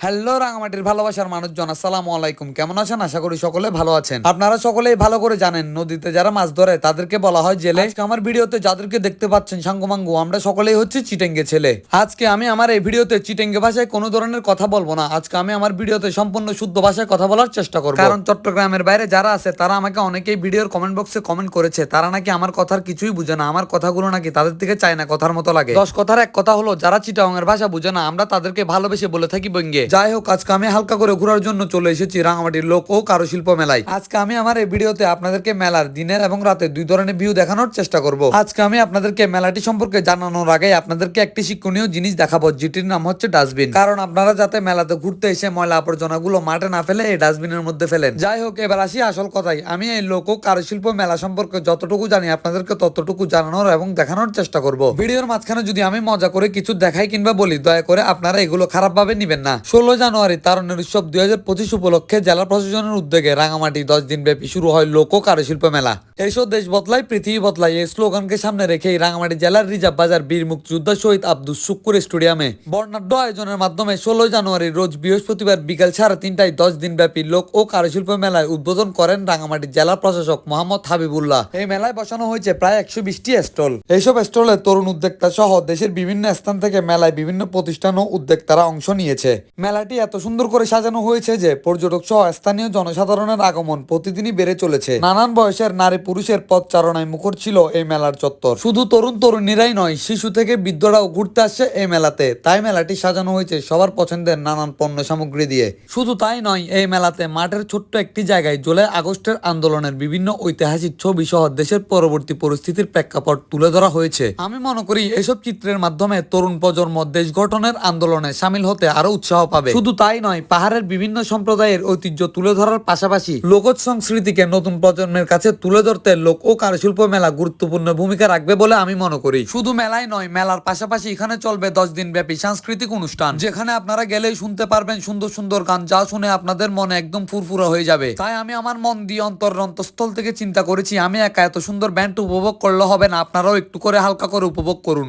Hello, রাঙামাটির ভালোবাসার মানুষজন, আসসালামু আলাইকুম। কেমন আছেন? আশা করি সকলে ভালো আছেন। আপনারা সকলেই ভালো করে জানেন, নদীতে যারা মাছ ধরে, তাদেরকে বলা হয় জেলে। আমার ভিডিওতে যাদেরকে দেখতে পাচ্ছেন, সাঙ্গুমাঙ্গু, আমরা সকলেই হচ্ছে চিটেঙ্গে ছেলে। আজকে আমি আমার এই ভিডিওতে চিটেঙ্গে ভাষায় কোনো ধরনের কথা বলব না। আজকে আমি আমার ভিডিওতে সম্পূর্ণ শুদ্ধ ভাষায় কথা বলার চেষ্টা করব। কারণ চট্টগ্রামের বাইরে যারা আছে, তারা আমাকে অনেকেই ভিডিওর কমেন্ট বক্সে কমেন্ট করেছে। তারা নাকি আমার কথার কিছুই বুঝে না। আমার কথাগুলো নাকি তাদের থেকে চায় না, কথার মতো লাগে। দশ কথার এক কথা হলো, যারা চিটাঙ্গের ভাষা বুঝে না, আমরা তাদেরকে ভালোবেসে বলে থাকি বঙ্গে যাই হোক, আজকে আমি হালকা করে ঘোরার জন্য চলে এসেছি রাঙামাটির লোক ও কারুশিল্প মেলায়। আজকে আমি আমার এই ভিডিওতে আপনাদেরকে মেলার দিনের এবং রাতে দুই ধরনের ভিউ দেখানোর চেষ্টা করব। আজকে আমি আপনাদেরকে মেলাটি সম্পর্কে জানানোর আগে আপনাদেরকে একটি শিক্ষণীয় জিনিস দেখাবো, যেটির নাম হচ্ছে ডাস্টবিন। কারণ আপনারা যাতে মেলাতে ঘুরতে এসে ময়লা আবর্জনা গুলো মাঠে না ফেলে, এই ডাস্টবিনের মধ্যে ফেলেন। যাই হোক, এবার আসি আসল কথাই আমি এই লোক ও কারুশিল্প মেলা সম্পর্কে যতটুকু জানি, আপনাদেরকে ততটুকু জানানোর এবং দেখানোর চেষ্টা করব। ভিডিওর মাঝখানে যদি আমি মজা করে কিছু দেখাই কিংবা বলি, দয়া করে আপনারা এগুলো খারাপ ভাবে নিবেন না। ষোলো জানুয়ারি তারুণের উৎসব দুই হাজার পঁচিশ উপলক্ষে জেলা প্রশাসনের উদ্যোগে রাঙামাটি দশ দিন ব্যাপী শুরু হয় লোক কারুশিল্প মেলা। এসো দেশ বদলাই পৃথিবী বদলাই এই স্লোগানকে সামনে রেখে রাঙামাটি জেলার রিজার্ভ বাজার বীর মুক্তিযোদ্ধা শহীদ আব্দুল শুক্কুর স্টেডিয়ামে বর্ণাঢ্য আয়োজনের মাধ্যমে ষোলো জানুয়ারি রোজ বৃহস্পতিবার বিকাল সাড়ে তিনটায় দশ দিন ব্যাপী লোক ও কারুশিল্প মেলায় উদ্বোধন করেন রাঙামাটি জেলা প্রশাসক মোহাম্মদ হাবিবুল্লাহ। এই মেলায় বসানো হয়েছে প্রায় একশো বিশটি স্টল। এইসব স্টলে তরুণ উদ্যোক্তা সহ দেশের বিভিন্ন স্থান থেকে মেলায় বিভিন্ন প্রতিষ্ঠান ও উদ্যোক্তারা অংশ নিয়েছে। মেলাটি এত সুন্দর করে সাজানো হয়েছে যে পর্যটক সহ স্থানীয় জনসাধারণের আগমন প্রতিদিনই বেড়ে চলেছে। নানান বয়সের নারী পুরুষের পথ চারণায় মুখর ছিল এই মেলার চত্বর। শুধু তরুণ তরুণীরাই নয়, শিশু থেকে বৃদ্ধরাও ঘুরতে আসছে এই মেলাতে। তাই মেলাটি সাজানো হয়েছে সবার পছন্দের নানান পণ্য সামগ্রী দিয়ে। শুধু তাই নয়, এই মেলাতে মাঠের ছোট্ট একটি জায়গায় জুলাই আগস্টের আন্দোলনের বিভিন্ন ঐতিহাসিক ছবি সহ দেশের পরবর্তী পরিস্থিতির প্রেক্ষাপট তুলে ধরা হয়েছে। আমি মনে করি, এসব চিত্রের মাধ্যমে তরুণ প্রজন্ম দেশ গঠনের আন্দোলনে সামিল হতে আরও উৎসাহ পাবে। শুধু তাই নয়, পাহাড়ের বিভিন্ন সম্প্রদায়ের ঐতিহ্য তুলে ধরার পাশাপাশি লোকজ সংস্কৃতিকে নতুন প্রজন্মের কাছে তুলে ধরতে লোক ও কারুশিল্প মেলা গুরুত্বপূর্ণ ভূমিকা রাখবে বলে আমি মনে করি। শুধু মেলায় নয়, মেলার পাশাপাশি এখানে চলবে দশ দিন ব্যাপী সাংস্কৃতিক অনুষ্ঠান। যেখানে আপনারা গেলেই শুনতে পারবেন সুন্দর সুন্দর গান, যা শুনে আপনাদের মনে একদম ফুরফুরা হয়ে যাবে। তাই আমি আমার মন দিয়ে অন্তর অন্তঃস্থল থেকে চিন্তা করেছি, আমি একা এত সুন্দর ব্যান্ড উপভোগ করলে হবে না, আপনারাও একটু করে হালকা করে উপভোগ করুন।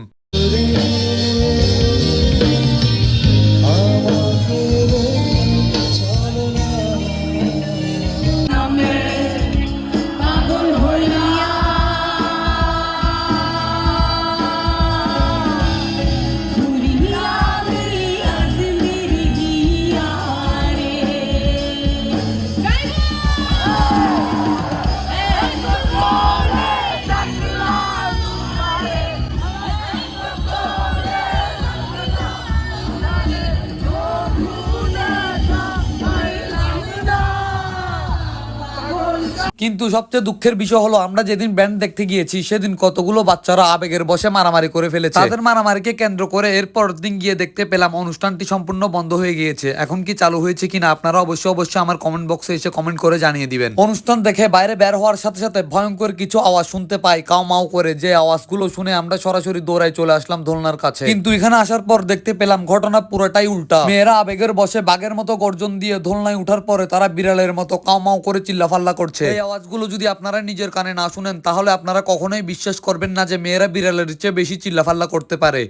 কিন্তু সবচেয়ে দুঃখের বিষয় হলো আমরা যেদিন ব্যান্ড দেখতে গিয়েছি সেদিন কতগুলো বাচ্চারা আবেগের বসে মারামারি করে ফেলেছে। তাদের মারামারিকে কেন্দ্র করে এরপর দিন গিয়ে দেখতে পেলাম অনুষ্ঠানটি সম্পূর্ণ বন্ধ হয়ে গিয়েছে। এখন কি চালু হয়েছে কিনা আপনারা অবশ্যই অবশ্যই আমার কমেন্ট বক্সে এসে কমেন্ট করে জানিয়ে দিবেন। অনুষ্ঠান দেখে বাইরে বের হওয়ার সাথে সাথে ভয়ঙ্কর কিছু আওয়াজ শুনতে পাই কাউ মাও করে যে আওয়াজগুলো শুনে আমরা সরাসরি দৌড়ায় চলে আসলাম দোলনার কাছে। কিন্তু এখানে আসার পর দেখতে পেলাম ঘটনা পুরোটাই উল্টা। মেয়েরা আবেগের বসে বাঘের মতো গর্জন দিয়ে দোলনায় উঠার পরে তারা বিড়ালের মতো কাউ মাও করে চিল্লাফাল্লা করছে। আওয়াজগুলো যদি আপনারা নিজের কানে না শুনেন, তাহলে আপনারা কখনোই বিশ্বাস করবেন না যে মেয়েরা বিড়ালের চেয়ে বেশি চিল্লাফাল্লা করতে পারে।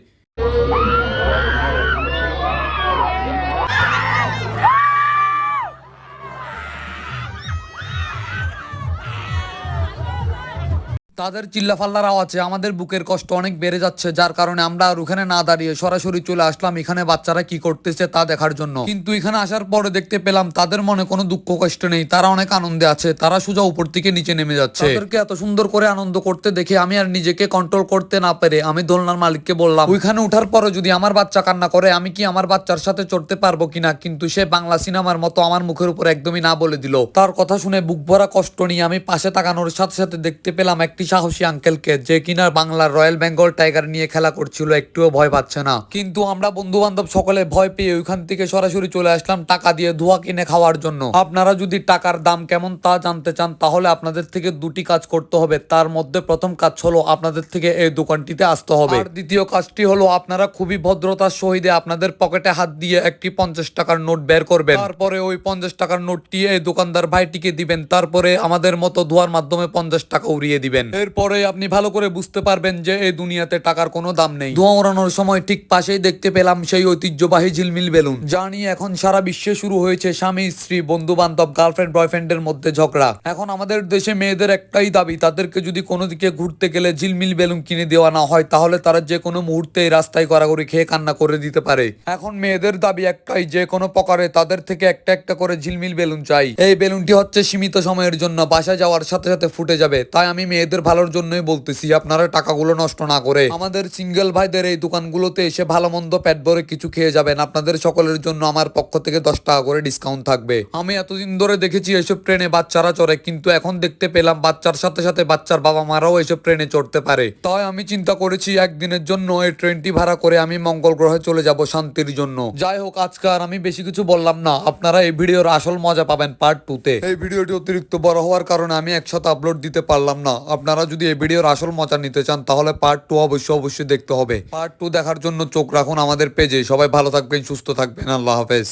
তাদের চিল্লাফাল্লার আওয়াজে আমাদের বুকের কষ্ট অনেক বেড়ে যাচ্ছে, যার কারণে আমরা আর ওখানে না দাঁড়িয়ে সরাসরি চলে আসলাম এখানে বাচ্চারা কি করতেছে তা দেখার জন্য। কিন্তু এখানে আসার পরে দেখতে পেলাম তাদের মনে কোনো দুঃখ কষ্ট নেই, তারা অনেক আনন্দে আছে, তারা সোজা উপর থেকে নিচে নেমে যাচ্ছে। তাদেরকে এত সুন্দর করে আনন্দ করতে দেখে আমি আর নিজেকে কন্ট্রোল করতে না পেরে আমি দোলনার মালিককে বললাম, ওইখানে উঠার পরে যদি আমার বাচ্চা কান্না করে, আমি কি আমার বাচ্চার সাথে চড়তে পারব কিনা? কিন্তু সে বাংলা সিনেমার মতো আমার মুখের উপর একদমই না বলে দিল। তার কথা শুনে বুক ভরা কষ্ট নিয়ে আমি পাশে তাকানোর সাথে সাথে দেখতে পেলাম একটি সাহসী আঙ্কেলকে যে কিনা বাংলার রয়্যাল বেঙ্গল টাইগার নিয়ে খেলা করছিল, একটুও ভয় পাচ্ছে না। কিন্তু আমরা বন্ধু বান্ধব সকলে ভয় পেয়ে ওইখান থেকে সরাসরি চলে আসলাম টাকা দিয়ে ধোয়া কিনে খাওয়ার জন্য। আপনারা যদি টাকার দাম কেমন তা জানতে চান, তাহলে আপনাদের থেকে দুটি কাজ করতে হবে। তার মধ্যে প্রথম কাজ হলো আপনাদের থেকে এই দোকানটিতে আসতে হবে। আর দ্বিতীয় কাজটি হলো আপনারা খুবই ভদ্রতার সহিতে আপনাদের পকেটে হাত দিয়ে একটি পঞ্চাশ টাকার নোট বের করবেন। তারপরে ওই পঞ্চাশ টাকার নোটটি এই দোকানদার ভাইটিকে দিবেন। তারপরে আমাদের মতো ধোয়ার মাধ্যমে পঞ্চাশ টাকা উড়িয়ে দিবেন। এরপরে আপনি ভালো করে বুঝতে পারবেন যে এই দুনিয়াতে টাকার কোনো দাম নেই। ধোঁয়া ওড়ানোর সময় ঠিক পাশেই দেখতে পেলাম সেই ঐতিহ্যবাহী ঝিলমিল বেলুন। নিয়ে এখন সারা বিশ্বে শুরু হয়েছে স্বামী, স্ত্রী বন্ধু বান্ধব গার্লফ্রেন্ড বয়ফ্রেন্ডের মধ্যে ঝগড়া। এখন আমাদের দেশে মেয়েদের একটাই দাবি, তাদেরকে যদি কোনো দিকে ঘুরতে গেলে ঝিলমিল বেলুন কিনে দেওয়া না হয়, তাহলে তারা যে কোনো মুহূর্তে এই রাস্তায় গড়াগড়ি খেয়ে কান্না করে দিতে পারে। এখন মেয়েদের দাবি একটাই, যে কোনো প্রকারে তাদের থেকে একটা একটা করে ঝিলমিল বেলুন চাই। এই বেলুনটি হচ্ছে সীমিত সময়ের জন্য বাসা যাওয়ার সাথে সাথে ফুটে যাবে। তাই আমি মেয়েদের ভালোর জন্যই বলতেছি, আপনারা টাকাগুলো নষ্ট না করে। আমাদের সিঙ্গেল ভাইদের এই দোকানগুলোতে এসে ভালো মন্দ পেট ভরে কিছু খেয়ে যাবেন। আপনাদের সকলের জন্য আমার পক্ষ থেকে দশ টাকা করে ডিসকাউন্ট থাকবে। আমি এতদিন ধরে দেখেছি এসব ট্রেনে বাচ্চারা চড়ে, কিন্তু এখন দেখতে পেলাম বাচ্চার সাথে সাথে বাচ্চার বাবা মারাও এসব ট্রেনে চড়তে পারে। তাই আমি চিন্তা করেছি একদিনের জন্য এই ট্রেনটি ভাড়া করে আমি মঙ্গল গ্রহে চলে যাব শান্তির জন্য। যাই হোক, আজকে আর আমি বেশি কিছু বললাম না। আপনারা এই ভিডিওর আসল মজা পাবেন পার্ট টু তে। এই ভিডিওটি অতিরিক্ত বড় হওয়ার কারণে আমি একসাথে আপলোড দিতে পারলাম না। আপনারা যদি এই ভিডিওর আসল মজা নিতে চান, তাহলে পার্ট টু অবশ্যই অবশ্যই দেখতে হবে। পার্ট টু দেখার জন্য চোখ রাখুন আমাদের পেজে সবাই ভালো থাকবেন, সুস্থ থাকবেন। আল্লাহ হাফেজ।